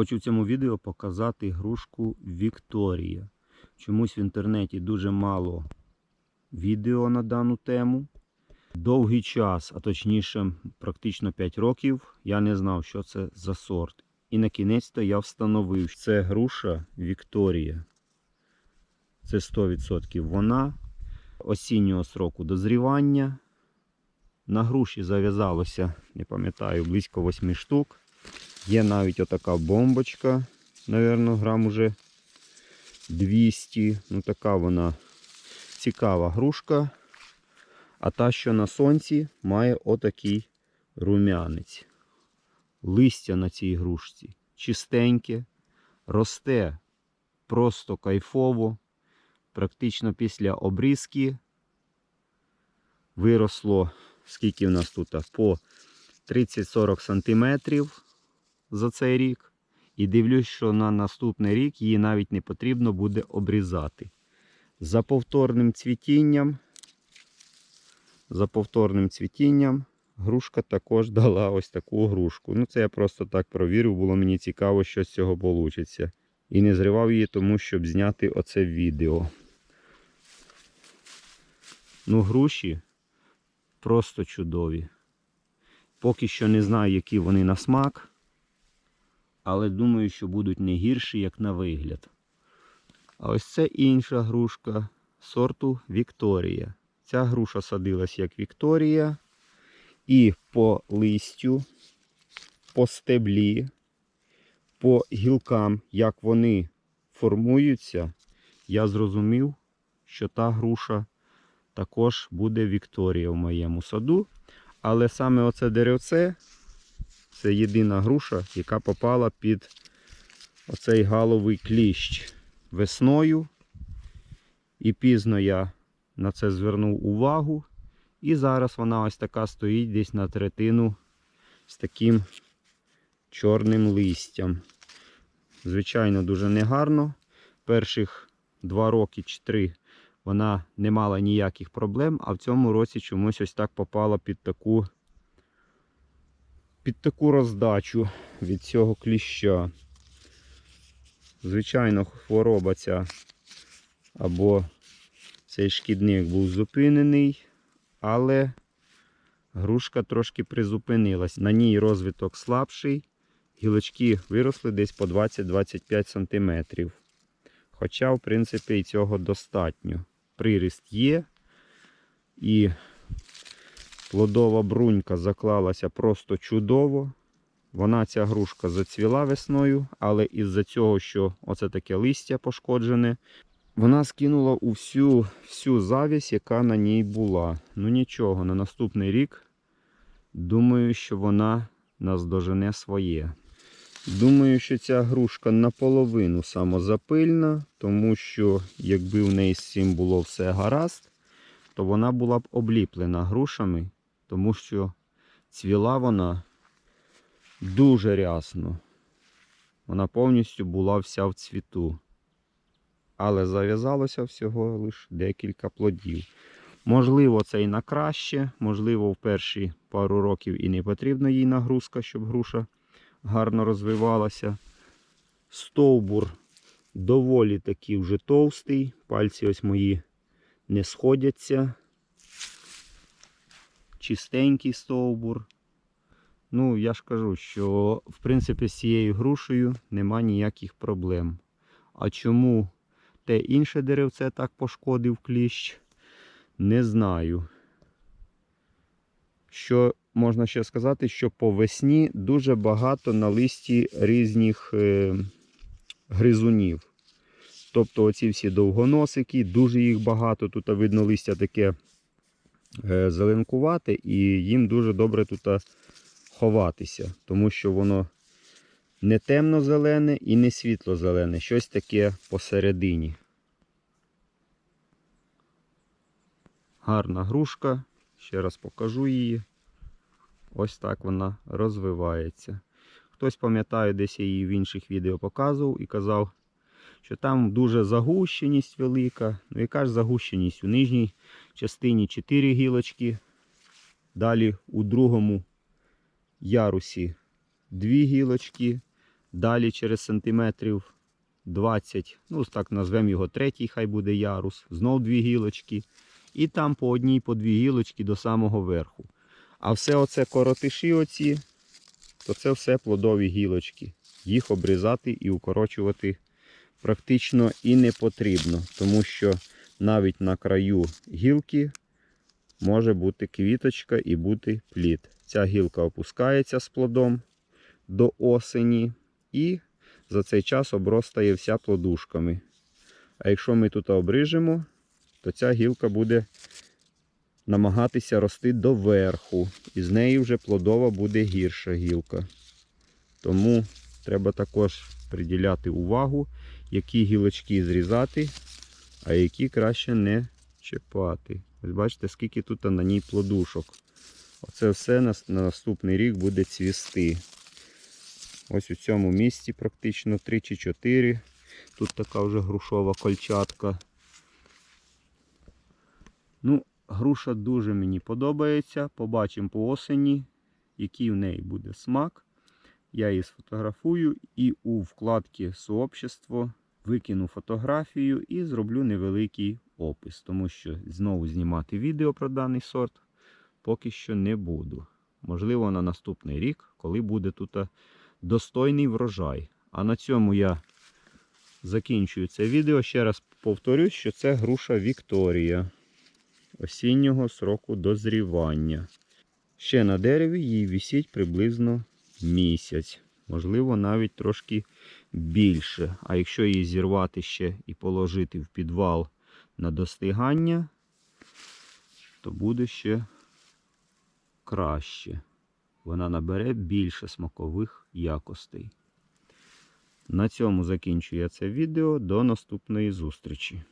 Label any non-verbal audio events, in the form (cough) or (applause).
Хочу в цьому відео показати грушку Вікторія. Чомусь в інтернеті дуже мало відео на дану тему. Довгий час, а точніше, практично 5 років, я не знав, що це за сорт. І на кінець-то я встановив, що це груша Вікторія. Це 100% вона осіннього сроку дозрівання. На груші зав'язалося, не пам'ятаю, близько 8 штук. Є навіть отака бомбочка, напевно, грам уже 200. Ну, така вона цікава грушка. А та, що на сонці, має отакий рум'янець. Листя на цій грушці чистеньке, росте просто кайфово. Практично після обрізки виросло, скільки в нас тут? По 30-40 см за цей рік. І дивлюсь, що на наступний рік її навіть не потрібно буде обрізати. За повторним цвітінням, за повторним цвітінням грушка також (laughs) дала ось таку грушку. Ну, це я просто так провірив, було мені цікаво, що з цього вийде. І не зривав її, тому щоб зняти оце відео. Ну, груші просто чудові. Поки що не знаю, які вони на смак, але думаю, що будуть не гірші, як на вигляд. А ось це інша грушка сорту Вікторія. Ця груша садилась як Вікторія. І по листю, по стеблі, по гілкам, як вони формуються, я зрозумів, що та груша також буде Вікторія в моєму саду. Але саме оце деревце це єдина груша, яка попала під оцей галовий кліщ весною. І пізно я на це звернув увагу. І зараз вона ось така стоїть десь на третину з таким чорним листям. Звичайно, дуже негарно. Перших два роки чи три вона не мала ніяких проблем, а в цьому році чомусь ось так попала під таку під таку роздачу від цього кліща. Звичайно, хвороба ця або цей шкідник був зупинений, але грушка трошки призупинилась. На ній розвиток слабший, гілочки виросли десь по 20-25 см. Хоча, в принципі, і цього достатньо. Приріст є, і плодова брунька заклалася просто чудово. Вона ця грушка зацвіла весною, але із-за цього, що оце таке листя пошкоджене, вона скинула усю всю завість, яка на ній була. Ну нічого, на наступний рік думаю, що вона наздожене своє. Думаю, що ця грушка наполовину самозапильна, тому що якби в неї з цим було все гаразд, то вона була б обліплена грушами, тому що цвіла вона дуже рясно. Вона повністю була вся в цвіту. Але зав'язалося всього лише декілька плодів. Можливо, це і на краще, можливо, в перші пару років і не потрібна їй нагрузка, щоб груша гарно розвивалася. Стовбур доволі таки вже товстий. Пальці ось мої не сходяться. Чистенький стовбур. Ну, я ж кажу, що в принципі з цією грушею нема ніяких проблем. А чому те інше деревце так пошкодив кліщ, не знаю. Що можна ще сказати, що по весні дуже багато на листі різних е, гризунів. Тобто оці всі довгоносики, дуже їх багато. Тут видно листя таке е, зеленкувате, і їм дуже добре тут ховатися, тому що воно не темно-зелене і не світло-зелене, щось таке посередині. Гарна грушка, ще раз покажу її. Ось так вона розвивається. Хтось пам'ятає, десь я її в інших відео показував і казав, що там дуже загущеність велика. Ну яка ж загущеність? У нижній частині 4 гілочки. Далі у другому ярусі 2 гілочки, Далі через сантиметрів 20, ну так назвемо його третій, хай буде ярус. Знов дві гілочки. І там по одній, по дві гілочки до самого верху. А все оце коротиші оці, то це все плодові гілочки. Їх обрізати і укорочувати практично і не потрібно, тому що навіть на краю гілки може бути квіточка і бути плід. Ця гілка опускається з плодом до осені і за цей час обростає вся плодушками. А якщо ми тут обрижемо, то ця гілка буде намагатися рости доверху. І з неї вже плодова буде гірша гілка. Тому треба також приділяти увагу, які гілочки зрізати, а які краще не чіпати. Ось бачите, скільки тут на ній плодушок. Оце все на, на наступний рік буде цвісти. Ось у цьому місці практично 3 чи 4. Тут така вже грушова кольчатка. Ну, груша дуже мені подобається. Побачимо по осені, який в неї буде смак. Я її сфотографую і у вкладці Сообщество викину фотографію і зроблю невеликий опис, тому що знову знімати відео про даний сорт поки що не буду. Можливо, на наступний рік, коли буде тут достойний врожай. А на цьому я закінчую це відео. Ще раз повторюсь, що це груша Вікторія осіннього сроку дозрівання. Ще на дереві їй висіть приблизно місяць, можливо, навіть трошки більше. А якщо її зірвати ще і положити в підвал на достигання, то буде ще краще. Вона набере більше смакових якостей. На цьому закінчую я це відео. До наступної зустрічі.